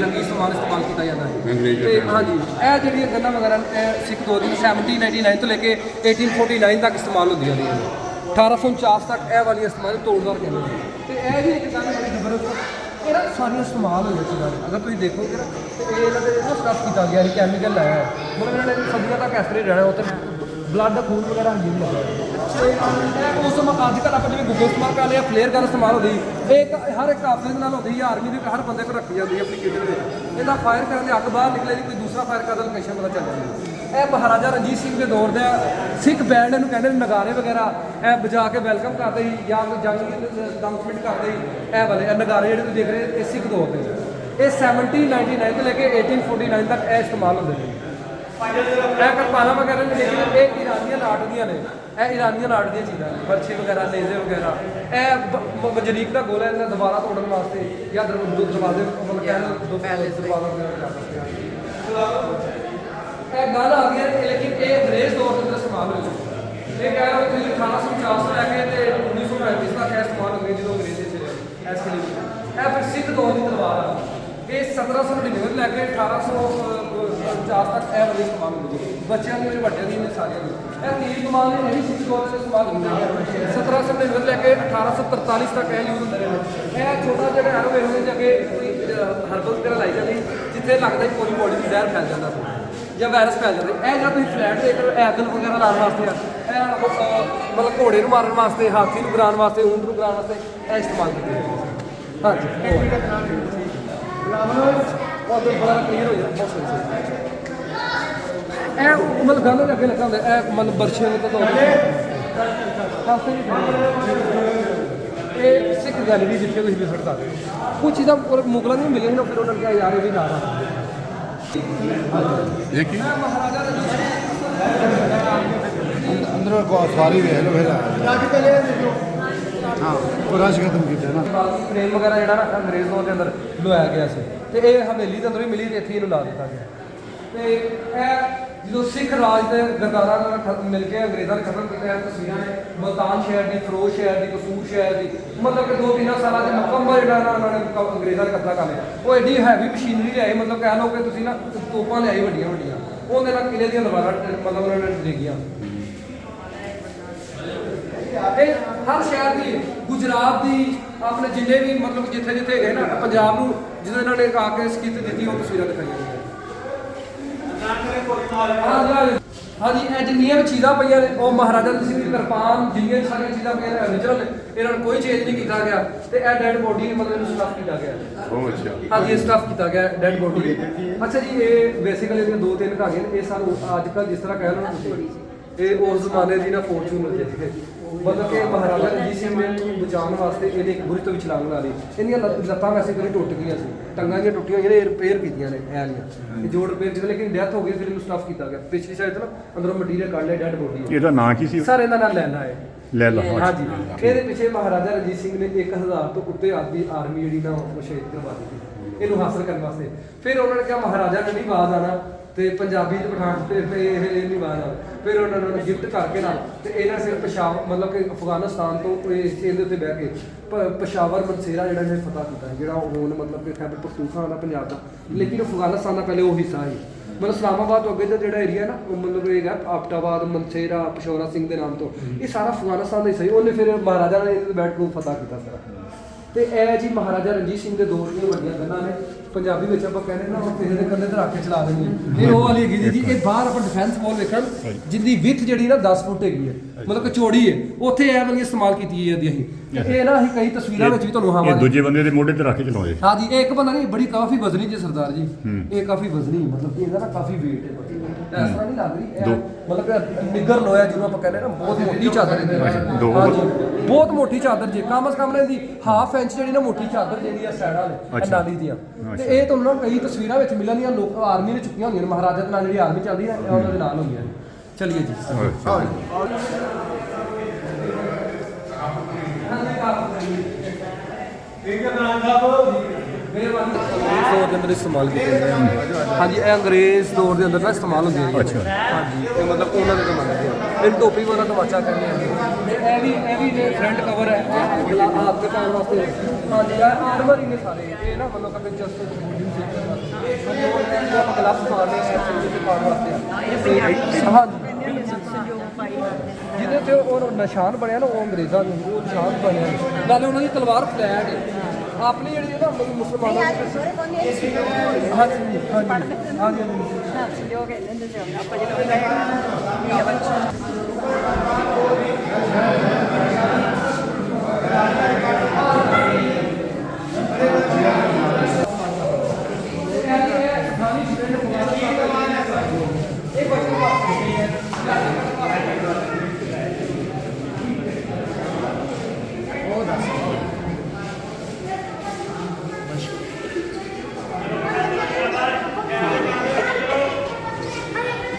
ਜੰਗੀ ਸਮਾਨ ਇਸਤੇਮਾਲ ਕੀਤਾ ਜਾਂਦਾ ਹੈ। ਤੇ ਹਾਂਜੀ ਇਹ ਜਿਹੜੀਆਂ ਗੰਨਾਂ ਵਗੈਰਾ ਇਹ ਸਿੱਖ ਦੋ ਦੀ 1799 ਤੋਂ ਲੈ ਕੇ 1849 ਤੱਕ ਇਸਤੇਮਾਲ ਹੁੰਦੀਆਂ ਨੇ। 1849 ਤੱਕ ਇਹ ਵਾਲੀਆਂ ਇਸਤੇਮਾਲ ਤੋੜਦਾਰ ਕਹਿੰਦੇ ਨੇ। ਤੇ ਇਹ ਵੀ ਇੱਕ ਗੱਲ ਬੜੀ ਜ਼ਬਰਦਸਤ ਇਹਨਾਂ ਸਾਰੀਆਂ ਇਸਤੇਮਾਲ ਚੀਜ਼ਾਂ ਨੇ ਅਗਰ ਤੁਸੀਂ ਦੇਖੋਗੇ ਨਾ ਤੇ ਇਹ ਇਹਨਾਂ ਦੇ ਸਟੱਫ ਕੀਤਾ ਗਿਆ ਹੈ ਕੈਮੀਕਲ ਲਾਇਆ ਹੈ। ਮਤਲਬ ਇਹਨਾਂ ਨੇ ਸਦੀਆਂ ਤੱਕ ਇਸ ਤਰ੍ਹਾਂ ਹੀ ਰਹਿਣਾ ਉੱਥੇ ਬਲੱਡ ਖੂਨ ਵਗੈਰਾ ਨਹੀਂ ਲੱਗਦਾ। ਇਹ ਉਸ ਸਮਾਂ ਅੱਜ ਕੱਲ੍ਹ ਆਪਾਂ ਜਿਵੇਂ ਗੂਗਲ ਇਸਤੇਮਾਲ ਕਰ ਲਿਆ ਫਲੇਅਰ ਗਨ ਇਸਤੇਮਾਲ ਹੁੰਦੀ ਇਹ ਇੱਕ ਹਰ ਇੱਕ ਕਾਫਲੇ ਦੇ ਨਾਲ ਹੁੰਦੀ ਹੈ ਆਰਮੀ ਦੇ ਹਰ ਬੰਦੇ ਕੋਲ ਰੱਖੀ ਜਾਂਦੀ ਹੈ ਆਪਣੀ ਕਿਟ ਦੇ ਵਿੱਚ। ਇਹਦਾ ਫਾਇਰ ਕਰਨ ਦੇ ਅੱਗ ਬਾਹਰ ਨਿਕਲੇ ਦੀ ਕੋਈ ਦੂਸਰਾ ਫਾਇਰ ਕਰਦਾ ਲੋਕੇਸ਼ਨ ਪਤਾ ਚੱਲ ਜਾਂਦੀ। ਇਹ ਮਹਾਰਾਜਾ ਰਣਜੀਤ ਸਿੰਘ ਦੇ ਦੌਰ ਦਾ ਸਿੱਖ ਬੈਂਡ ਇਹਨੂੰ ਕਹਿੰਦੇ ਨਗਾਰੇ ਵਗੈਰਾ, ਇਹ ਵਜਾ ਕੇ ਵੈਲਕਮ ਕਰਦੇ ਸੀ, ਜਾਂ ਕੋਈ ਜੰਗ ਦੀ ਕਰਦੇ ਸੀ, ਇਹ ਵਾਲੇ, ਇਹ ਨਗਾਰੇ ਜਿਹੜੇ ਤੁਸੀਂ ਦੇਖ ਰਹੇ ਇਹ ਸਿੱਖ ਦੌਰ ਦੇ। ਇਹ 1799 ਤੋਂ ਲੈ ਕੇ 1849 ਤੱਕ ਇਹ ਇਸਤੇਮਾਲ ਹੁੰਦੇ ਨੇ। ਇਹ ਕਿਰਪਾਨਾਂ ਵਗੈਰਾ ਨੇ ਲੇਕਿਨ ਇਹ ਇਰਾਨੀਅਨ ਆਰਟ ਦੀਆਂ ਨੇ ਇਹ ਇਰਾਨੀਅਨ ਆਰਟ ਦੀਆਂ ਚੀਜ਼ਾਂ ਨੇ ਫਰਸ਼ੀ ਵਗੈਰਾ ਨੇਜ਼ੇ ਵਗੈਰਾ। ਇਹ ਮਜਰੀਕ ਦਾ ਗੋਲਾ ਇਹਨਾਂ ਦੁਬਾਰਾ ਤੋੜਨ ਵਾਸਤੇ ਜਾਂ ਦਰਵਾਜ਼ੇ ਮਤਲਬ ਕਹਿ ਲਓ ਦੋ ਦਰਵਾਜ਼ਾ ਵਗੈਰਾ ਕਰ ਸਕਦੇ ਆ ਇਹ ਗੱਲ ਆ ਗਈ ਹੈ ਲੇਕਿਨ ਇਹ ਅੰਗਰੇਜ਼ ਦੌਰ ਦੇ ਅੰਦਰ ਇਸਤੇਮਾਲ ਹੋਈ ਇਹ ਕਹਿ ਲਓ ਕਿ 1850 ਤੋਂ ਲੈ ਕੇ ਤੇ 1935 ਤੱਕ ਇਹ ਹੋ ਗਈ ਜਦੋਂ ਅੰਗਰੇਜ਼ ਆਏ ਇਸ ਲਈ। ਇਹ ਫਿਰ ਸਿੱਖ ਦੌਰ ਦੀ ਤਲਵਾਰ ਆ। ਇਹ 1799 ਤੋਂ ਲੈ ਕੇ 1850 ਤੱਕ ਇਹ ਵਾਲੀ ਹੁੰਦੀ ਹੈ। ਬੱਚਿਆਂ ਦੀ ਤੇ ਵੱਡਿਆਂ ਦੀ ਨੇ ਸਾਰਿਆਂ ਦੀ ਇਹ ਤੀਰ ਕਮਾਨ ਇਹ ਵੀ ਸਿੱਖ ਦੌਰ ਦੇ ਇਸਤੇਮਾਲ ਹੁੰਦੀ ਹੈ 1799 ਤੋਂ ਲੈ ਕੇ 1843 ਤੱਕ ਇਹ ਯੂਜ਼ ਹੁੰਦੇ ਰਹੇ ਇਹ ਛੋਟਾ ਜਿਹੜਾ ਐਰੋ ਵੇਖ ਲਓ ਜੇ ਕੋਈ ਹਰਬਲ ਵਗੈਰਾ ਲਾਈ ਜਾਂਦੀ ਜਿੱਥੇ ਲੱਗਦਾ ਪੂਰੀ ਬੋਡੀ ਦੀ ਜ਼ਹਿਰ ਫੈਲ ਜਾਂਦਾ ਜਾਂ ਵਾਇਰਸ ਫੈਲ ਜਾਂਦੇ। ਇਹ ਜਿਹੜਾ ਤੁਸੀਂ ਫਲੈਟ ਦੇਖ ਰਹੇ ਹੋ ਐਗਲ ਵਗੈਰਾ ਲਾਉਣ ਵਾਸਤੇ ਆ ਇਹ ਮਤਲਬ ਘੋੜੇ ਨੂੰ ਮਾਰਨ ਵਾਸਤੇ ਹਾਥੀ ਨੂੰ ਗਰਾਉਣ ਵਾਸਤੇ ਊਂਟ ਨੂੰ ਗਰਾਉਣ ਵਾਸਤੇ ਇਹ ਇਸਤੇਮਾਲ ਕੀਤੇ ਜਾਂਦੇ। ਹਾਂਜੀ ਬਹੁਤ ਬੜਾ ਕਲੀਅਰ ਹੋ ਜਾਂਦਾ ਬਹੁਤ ਸਹੀ ਸੀ। ਇਹ ਮਤਲਬ ਗੰਨ ਦੇ ਅੱਗੇ ਲੱਗਾ ਹੁੰਦਾ ਇਹ ਮਤਲਬ ਬਰਛੇ ਨੂੰ ਤਾਂ ਇਹ ਸਿੱਖ ਗੈਲਰੀ ਜਿੱਥੇ ਤੁਸੀਂ ਵਿਜ਼ਿਟ ਕਰਦੇ ਹੋ ਕੁਝ ਚੀਜ਼ਾਂ ਮੁਗਲਾਂ ਨੂੰ ਮਿਲੀਆਂ ਸੀ ਫਿਰ ਉਹਨਾਂ ਨੇ ਕਿਹਾ ਯਾਰ ਇਹ ਵੀ ਨਾ ਇਹ ਕੀ? ਅੰਦਰ ਕੋ ਸਵਾਰੀ ਵੇਖ ਲਓ ਫਿਰ ਹਾਂ ਉਹ ਰਸ਼ ਖਤਮ ਕੀਤਾ ਨਾ। ਫਰੇਮ ਵਗੈਰਾ ਜਿਹੜਾ ਨਾ ਅੰਗਰੇਜ਼ ਦੇ ਅੰਦਰ ਲਵਾਇਆ ਗਿਆ ਸੀ। ਤੇ ਇਹ ਹਵੇਲੀ ਦੇ ਅੰਦਰ ਹੀ ਮਿਲੀ ਤੇ ਇੱਥੇ ਹੀ ਇਹਨੂੰ ਲਾ ਦਿੱਤਾ ਗਿਆ। ਤੇ ਇਹ ਜਦੋਂ ਸਿੱਖ ਰਾਜ ਦੇ ਗਰਦਾਰਾਂ ਨਾਲ ਖਤਮ ਮਿਲ ਕੇ ਅੰਗਰੇਜ਼ਾਂ ਨੇ ਖਤਮ ਕੀਤਾ ਤਸਵੀਰਾਂ ਨੇ, ਮਲਤਾਨ ਸ਼ਹਿਰ ਦੀ, ਫਿਰੋਜ਼ ਸ਼ਹਿਰ ਦੀ, ਕਸੂਰ ਸ਼ਹਿਰ ਦੀ, ਮਤਲਬ ਕਿ ਦੋ ਤਿੰਨ ਸਾਲਾਂ ਦੇ ਮੁਕੰਮਲ ਜਿਹੜਾ ਨਾ ਉਹਨਾਂ ਨੇ ਕ- ਅੰਗਰੇਜ਼ਾਂ ਨੇ ਕਬਜ਼ਾ ਕਰ ਲਿਆ। ਉਹ ਐਡੀ ਹੈਵੀ ਮਸ਼ੀਨਰੀ ਲਿਆਏ ਮਤਲਬ ਕਹਿ ਲਓ ਕਿ ਤੁਸੀਂ ਨਾ ਤੋਪਾਂ ਲਿਆਈ ਵੱਡੀਆਂ ਵੱਡੀਆਂ ਉਹਦੇ ਨਾਲ ਕਿਲੇ ਦੀਆਂ ਦੀਵਾਰਾਂ, ਮਤਲਬ ਉਹਨਾਂ ਨੇ ਡਿੱਗੀਆਂ। ਇਹ ਹਰ ਸ਼ਹਿਰ ਦੀ, ਗੁਜਰਾਤ ਦੀ, ਆਪਣੇ ਜਿੰਨੇ ਵੀ ਮਤਲਬ ਜਿੱਥੇ ਜਿੱਥੇ ਹੈਗੇ ਨਾ, ਪੰਜਾਬ ਨੂੰ ਜਦੋਂ ਇਹਨਾਂ ਨੇ ਆ ਕੇ ਸਕਿੱਤ ਦਿੱਤੀ, ਉਹ ਤਸਵੀਰਾਂ ਦਿਖਾਈਆਂ ਗਈਆਂ ਹਾਂਜੀ, ਹਾਂਜੀ। ਇਹ ਜਿੰਨੀਆਂ ਵੀ ਚੀਜ਼ਾਂ ਪਈਆਂ ਨੇ ਉਹ ਮਹਾਰਾਜਾ ਸਿੰਘ ਦੀ ਕਿਰਪਾਨ ਜਿੰਨੀਆਂ ਸਾਰੀਆਂ ਚੀਜ਼ਾਂ ਪਈਆਂ ਨੇ ਇਹਨਾਂ ਨੂੰ ਕੋਈ ਚੇਂਜ ਨਹੀਂ ਕੀਤਾ ਗਿਆ ਤੇ ਇਹ ਡੈਡ ਬੋਡੀ ਮਤਲਬ ਇਹਨੂੰ ਸਟਫ ਕੀਤਾ ਗਿਆ। ਉਹ ਅੱਛਾ। ਹਾਂਜੀ ਸਟਫ ਕੀਤਾ ਗਿਆ ਡੈਡ ਬੋਡੀ ਅੱਛਾ ਜੀ ਇਹ ਬੇਸਿਕਲੀ ਇਹਦੀਆਂ ਦੋ ਤਿੰਨ ਕਾਗਜ਼ ਨੇ ਇਹ ਸਾਨੂੰ ਅੱਜ ਕੱਲ੍ਹ ਜਿਸ ਤਰ੍ਹਾਂ ਕਹਿ ਲਓ ਨਾ ਤੁਸੀਂ ਇਹ ਉਸ ਜ਼ਮਾਨੇ ਦੀ ਨਾ ਫੋਰਚੂਨ ਲੱਗੇ ਸੀਗੇ ਮਤਲਬ ਕਿ ਮਹਾਰਾਜਾ ਰਣਜੀਤ ਸਿੰਘ ਨੇ ਇਹਨੂੰ ਬਚਾਉਣ ਵਾਸਤੇ ਇਹਨੇ ਇੱਕ ਬੁਰੀ ਤੋਂ ਵੀ ਛਲਾਂਗ ਲਾ ਲਈ। ਇਹਦੀਆਂ ਲੱਤ- ਲੱਤਾਂ ਵੈਸੇ ਕਦੇ ਟੁੱਟ ਗਈਆਂ ਸੀ। ਟੰਗਾਂ ਦੀਆਂ ਟੁੱਟੀਆਂ ਹੋਈਆਂ ਨੇ ਇਹ ਰਿਪੇਅਰ ਕੀਤੀਆਂ ਨੇ ਇਹ ਵਾਲੀਆਂ ਇਹ ਜੋੜ ਰਿਪੇਅਰ ਕੀਤੇ ਲੇਕਿਨ ਡੈਥ ਹੋ ਗਈ ਫਿਰ ਇਹਨੂੰ ਸਟਫ ਕੀਤਾ ਗਿਆ। ਪਿਛਲੀ ਸਾਈਡ ਤੋਂ ਨਾ ਅੰਦਰੋਂ ਮਟੀਰੀਅਲ ਕੱਢ ਲਿਆ ਡੈਡ ਬੋਡੀ ਇਹਦਾ ਨਾਂ ਕੀ ਸੀ? ਸਰ ਇਹਦਾ ਨਾਲ ਲੈਣਾ ਹੈ। ਲੈ ਲਾ ਹਾਂਜੀ। ਇਹਦੇ ਪਿੱਛੇ ਮਹਾਰਾਜਾ ਰਣਜੀਤ ਸਿੰਘ ਨੇ 1000 ਤੋਂ ਉੱਤੇ ਆਦਮੀ ਆਰਮੀ ਜਿਹੜੀ ਨਾ ਉਹ ਸ਼ਹੀਦ ਕਰਵਾ ਦਿੱਤੀ। ਇਹਨੂੰ ਹਾਸਲ ਕਰਨ ਵਾਸਤੇ। ਫਿਰ ਉਹਨਾਂ ਨੇ ਕਿਹਾ ਮਹਾਰਾਜਾ ਨੇ ਨਹੀਂ ਬਾਜ਼ ਆਣਾ ਤੇ ਪੰਜਾਬੀ ਚ ਪਠਾਨ ਤੇ ਤੇ ਇਹ ਇਹ ਨਹੀਂ ਬਾਜ਼ ਫਿਰ ਉਹਨਾਂ ਨੂੰ ਉਹਨੂੰ ਗਿਫਟ ਕਰਕੇ ਨਾਲ ਤੇ ਇਹਨਾਂ ਸਿਰ ਪਸ਼ਾਵਰ ਮਤਲਬ ਕਿ ਅਫਗਾਨਿਸਤਾਨ ਤੋਂ ਇਹ ਇਹਦੇ ਉੱਤੇ ਬਹਿ ਕੇ ਪ- ਪਸ਼ਾਵਰ ਮਨਸੇਰਾ ਜਿਹੜਾ ਇਹਨੇ ਫਤਿਹ ਕੀਤਾ ਜਿਹੜਾ ਉਹ ਹੁਣ ਮਤਲਬ ਕਿ ਖੈਬਰ ਪਖਤੂਖਾ ਦਾ ਪੰਜਾਬ ਦਾ। ਲੇਕਿਨ ਅਫਗਾਨਿਸਤਾਨ ਦਾ ਪਹਿਲੇ ਉਹ ਹਿੱਸਾ ਸੀ। ਮਤਲਬ ਇਸਲਾਮਾਬਾਦ ਤੋਂ ਅੱਗੇ ਦਾ ਜਿਹੜਾ ਏਰੀਆ ਨਾ, ਉਹ ਮਤਲਬ ਇਹ ਹੈਗਾ ਆਪਟਾਬਾਦ, ਮਨਸੇਰਾ, ਪਸ਼ੌਰਾ ਸਿੰਘ ਦੇ ਨਾਮ ਤੋਂ। ਇਹ ਸਾਰਾ ਅਫਗਾਨਿਸਤਾਨ ਦਾ ਹੀ ਸਹੀ ਉਹਨੇ ਫਿਰ ਮਹਾਰਾਜਾ ਨੇ ਇਹਦੇ ਬੈਠ ਕੇ ਫਤਿਹ ਕੀਤਾ ਸਾਰਾ। ਤੇ ਇਹ ਜੀ ਮਹਾਰਾਜਾ ਰਣਜੀਤ ਸਿੰਘ ਦੇ ਦੌਰ ਦੀਆਂ ਵੱਡੀਆਂ ਗੱਲਾਂ ਨੇ ਪੰਜਾਬੀ ਵਿੱਚ ਆਪਾਂ ਕਹਿੰਦੇ ਨਾ ਉਹ ਕਿਸੇ ਦੇ ਕੰਨੇ ਤੇ ਰੱਖ ਕੇ ਚਲਾ ਹੈ। ਇਹ ਉਹ ਵਾਲੀ ਹੈਗੀ ਜੀ, ਇਹ ਬਾਹਰ ਆਪਾਂ ਡਿਫੈਂਸ ਵਾਲ ਵੇਖਣ ਜਿੰਦੀ ਵਿੱਥ ਜਿਹੜੀ ਨਾ 10 ਫੁੱਟ ਹੈਗੀ ਹੈ। ਮਤਲਬ ਕਿ ਚੌੜੀ ਹੈ। ਉੱਥੇ ਇਹ ਵਾਲੀ ਇਸਤੇਮਾਲ ਕੀਤੀ ਜਾਂਦੀ ਹੈ ਅਸੀਂ। ਇਹ ਨਾ ਅਸੀਂ ਕਈ ਤਸਵੀਰਾਂ ਵਿੱਚ ਵੀ ਤੁਹਾਨੂੰ ਇਹ ਹਵਾਲੇ ਦੂਜੇ ਬੰਦੇ ਦੇ ਮੋਢੇ ਤੇ ਰੱਖ ਕੇ ਚਲਾਉਂਦੇ। ਹਾਂ ਜੀ ਇਹ ਇੱਕ ਬੰਦਾ ਨਹੀਂ ਬੜੀ ਕਾਫੀ ਵਜ਼ਨੀ ਜੀ ਸਰਦਾਰ ਜੀ। ਹੂੰ। ਇਹ ਕਾਫੀ ਵਜ਼ਨੀ ਮਤਲਬ ਕਿ ਇਹਦਾ ਨਾ ਕਾਫੀ weight ਹੈ। ਤਰ੍ਹਾਂ ਨਹੀਂ ਲੱਗ ਰਹੀ ਇਹ ਦੋ। ਮਤਲਬ ਕਿ ਨਿੱਗਰ ਲੋਇਆ ਜਿਹਨੂੰ ਆਪਾਂ ਕਹਿੰਦੇ ਨਾ ਬਹੁਤ ਮੋਟੀ ਚਾਦਰ ਇਹਦੀ ਦੋ। ਹਾਂ ਜੀ ਬਹੁਤ ਮੋਟੀ ਚਾਦਰ ਜੀ ਕਮ ਸ ਕਮ ਹਾਫ ਇੰਚ ਜਿਹੜੀ ਨਾ ਮੋਟੀ ਚਾਦਰ ਜਿਹੜੀ ਆ ਸਾਈਡਾਂ ਇਹ ਅੱਛਾ। ਨਾਲੀ ਦੀਆਂ ਤੇ। ਇਹ ਤੁਹਾਨੂੰ ਨਾ ਕਈ ਤਸਵੀਰਾਂ ਵਿੱਚ ਮਿਲਣਗੀਆਂ ਲੋਕ ਆਰਮੀ ਨੇ ਚੁੱਕੀਆਂ ਹੁੰਦੀਆਂ ਨੇ ਮਹਾਰਾਜਾ ਦੇ ਨਾਲ ਜਿਹੜੀ ਆਰਮੀ ਚੱਲਦੀ ਹੈ ਇਹ ਉਹਨਾਂ ਦੇ ਨਾਲ ਹੁੰਦੀਆਂ ਨੇ ਚਲਿਏ ਜੀ। ਅੰਗਰੇਜ਼ ਦੌਰ ਦੇ ਅੰਦਰ ਇਸਤੇਮਾਲ ਕੀਤੇ ਜਾਂਦੇ ਆ। ਹਾਂਜੀ ਇਹ ਅੰਗਰੇਜ਼ ਦੌਰ ਦੇ ਅੰਦਰ ਨਾ ਇਸਤੇਮਾਲ ਹੁੰਦੇ ਆ ਅੱਛਾ। ਹਾਂਜੀ ਇਹ ਮਤਲਬ ਉਹਨਾਂ ਦੇ ਜ਼ਮਾਨੇ ਦੇ ਆ ਇਹ ਟੋਪੀ ਵਾਲਾ ਤਮਾਚਾ ਕਹਿੰਦੇ ਆ। ਇਹ ਵੀ ਇਹ ਵੀ ਫਰੰਟ ਕਵਰ ਹੈ। ਹਾਂ ਅੱਗੇ ਪੈਣ ਵਾਸਤੇ ਹਾਂਜੀ ਆ ਆਰਮਰੀ ਨੇ ਸਾਰੇ। ਇਹ ਨਾ ਮਤਲਬ ਕਦੇ ਜਸਟ ਬੋਲਿੰਗ ਸੀ ਸੋ ਆਪਾਂ ਗਲਾਸ ਮਾਰਨੇ ਆ ਸੇਵ ਦੇ ਪਾਉਣ ਵਾਸਤੇ। ਹਾਂਜੀ ਜਿਹਦੇ ਤੇ ਉਹ ਨਿਸ਼ਾਨ ਬਣਿਆ ਨਾ ਉਹ ਅੰਗਰੇਜ਼ਾਂ ਨੂੰ ਉਹ ਨਿਸ਼ਾਨ ਬਣਿਆ। ਨਾਲੇ ਉਹਨਾਂ ਦੀ ਤਲਵਾਰ ਫਲੈਟ ਹੈ। ਆਪਣੀ ਜਿਹੜੀ ਨਾ ਮੁਸਲਮਾਨਾਂ ਦੀ ਹਾਂਜੀ ਹਾਂਜੀ ਹਾਂਜੀ। ਹਾਂਜੀ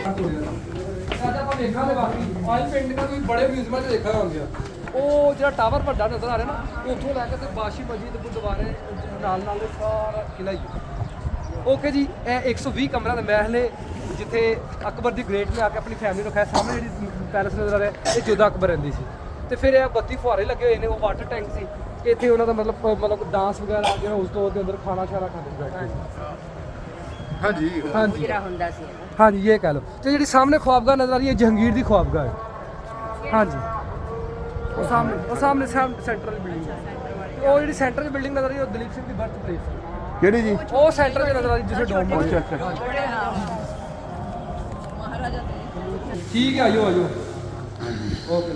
ਅੱਜ ਆਪਾਂ ਦੇਖਾਂਗੇ ਬਾਕੀ ਆਇਲ ਪੇਂਟਿੰਗ ਦਾ ਤੁਸੀਂ ਬੜੇ ਮਿਊਜ਼ੀਅਮਾਂ 'ਚ ਦੇਖਿਆ ਹੋਣਗੇ ਉਹ ਜਿਹੜਾ ਟਾਵਰ ਵੱਡਾ ਨਜ਼ਰ ਆ ਰਿਹਾ ਨਾ, ਉੱਥੋਂ ਲੈ ਕੇ ਤੇ ਬਾਸ਼ੀ ਮਸਜਿਦ, ਗੁਰਦੁਆਰੇ, ਨਾਲ ਨਾਲ ਸਾਰਾ ਕਿਲਾ ਹੀ ਓਕੇ ਜੀ, ਇਹ 120 ਕਮਰਾ ਦਾ ਮਹਿਲ ਹੈ ਜਿੱਥੇ ਅਕਬਰ ਦੀ ਗ੍ਰੇਟ ਨੇ ਆ ਕੇ ਆਪਣੀ ਫੈਮਿਲੀ ਨੂੰ ਖਾਇਆ ਸਾਹਮਣੇ ਜਿਹੜੀ ਪੈਲਸ ਨਜ਼ਰ ਆ ਰਿਹਾ ਇਹ ਜੋਧਾ ਅਕਬਰ ਰਹਿੰਦੀ ਸੀ। ਤੇ ਫਿਰ ਇਹ 32 ਫੁਹਾਰੇ ਲੱਗੇ ਹੋਏ ਨੇ ਉਹ ਵਾਟਰ ਟੈਂਕ ਸੀ ਇੱਥੇ ਉਹਨਾਂ ਦਾ ਮਤਲਬ ਮਤਲਬ ਡਾਂਸ ਵਗੈਰਾ ਜਿਹੜਾ ਉਸ ਤੋਂ ਉਹਦੇ ਅੰਦਰ ਖਾਣਾ ਛਾਣਾ ਖਾਂਦੇ ਸੀ ਬੈਠ ਹਾਂਜੀ। ਹਾਂਜੀ। ਜਿਹੜਾ ਹੁੰਦਾ ਸੀ ਹਾਂਜੀ ਇਹ ਕਹਿ ਲਓ। ਤੇ ਜਿਹੜੀ ਸਾਹਮਣੇ ਖੁਆਬਗਾਹ ਨਜ਼ਰ ਆ ਰਹੀ ਹੈ ਜਹਾਂਗੀਰ ਦੀ ਖੁਆਬਗਾਹ ਹੈ। ਹਾਂਜੀ। ਉਹ ਸਾਹਮਣੇ ਉਹ ਸਾਹਮਣੇ ਸੈਂਟਰਲ ਬਿਲਡਿੰਗ ਉਹ ਜਿਹੜੀ ਸੈਂਟਰਲ ਬਿਲਡਿੰਗ ਨਜ਼ਰ ਆ ਰਹੀ ਹੈ ਉਹ ਦਲੀਪ ਸਿੰਘ ਦੀ ਬਰਥ ਪਲੇਸ ਕਿਹੜੀ ਜੀ? ਉਹ ਸੈਂਟਰ 'ਚ ਨਜ਼ਰ ਆ ਰਹੀ ਜਿਸੇ ਡੋਮ ਅੱਛਾ ਅੱਛਾ। ਠੀਕ ਹੈ ਆਇਓ ਆਇਓ ਓਕੇ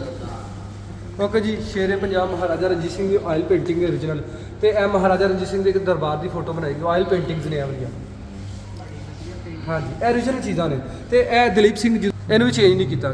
ਓਕੇ ਜੀ, ਸ਼ੇਰੇ ਪੰਜਾਬ ਮਹਾਰਾਜਾ ਰਣਜੀਤ ਸਿੰਘ ਦੀ ਆਇਲ ਪੇਂਟਿੰਗ ਦੇ origignal ਤੇ ਇਹ ਮਹਾਰਾਜਾ ਰਣਜੀਤ ਸਿੰਘ ਦੇ ਇੱਕ ਦਰਬਾਰ ਦੀ ਫੋਟੋ ਬਣਾਈ ਗਈ ਆਇਲ ਪੇਂਟਿੰਗਸ ਨੇ ਇਹ ਹਾਂਜੀ, ਇਹ origignal ਚੀਜ਼ਾਂ ਨੇ। ਤੇ ਇਹ ਦਲੀਪ ਸਿੰਘ ਜੀ, ਇਹਨੂੰ ਵੀ ਚੇਂਜ ਨਹੀਂ ਕੀਤਾ ਗਿਆ।